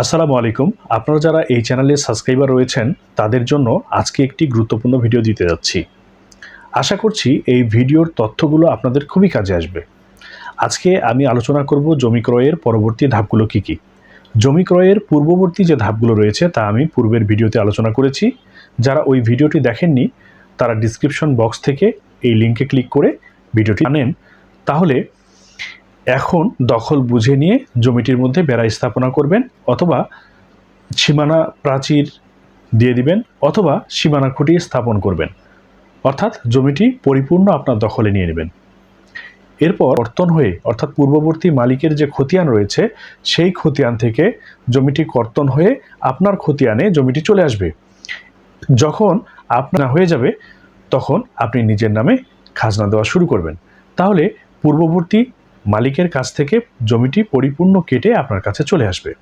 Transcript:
আসসালামু আলাইকুম। আপনারা যারা এই চ্যানেলে সাবস্ক্রাইবার রয়েছেন, তাদের জন্য আজকে একটি গুরুত্বপূর্ণ ভিডিও দিতে যাচ্ছি। আশা করছি এই ভিডিওর তথ্যগুলো আপনাদের খুবই কাজে আসবে। আজকে আমি আলোচনা করব জমি ক্রয়ের পরবর্তী ধাপগুলো কী কী। জমি ক্রয়ের পূর্ববর্তী যে ধাপগুলো রয়েছে, তা আমি পূর্বের ভিডিওতে আলোচনা করেছি। যারা ওই ভিডিওটি দেখেননি, তারা ডিসক্রিপশন বক্স থেকে এই লিঙ্কে ক্লিক করে ভিডিওটি আনেন। তাহলে এখন দখল বুঝে নিয়ে জমিটির মধ্যে বেড়া স্থাপনা করবেন অথবা সীমানা প্রাচীর দিয়ে দিবেন অথবা সীমানা খুঁটি স্থাপন করবেন। অর্থাৎ জমিটি পরিপূর্ণ আপনার দখলে নিয়ে নেবেন। এরপর কর্তন হয়ে, অর্থাৎ পূর্ববর্তী মালিকের যে খতিয়ান রয়েছে, সেই খতিয়ান থেকে জমিটি কর্তন হয়ে আপনার খতিয়ানে জমিটি চলে আসবে। যখন আপনার হয়ে যাবে, তখন আপনি নিজের নামে খাজনা দেওয়া শুরু করবেন। তাহলে পূর্ববর্তী মালিকের কাছ থেকে জমিটি পরিপূর্ণ কেটে আপনার কাছে চলে আসবে।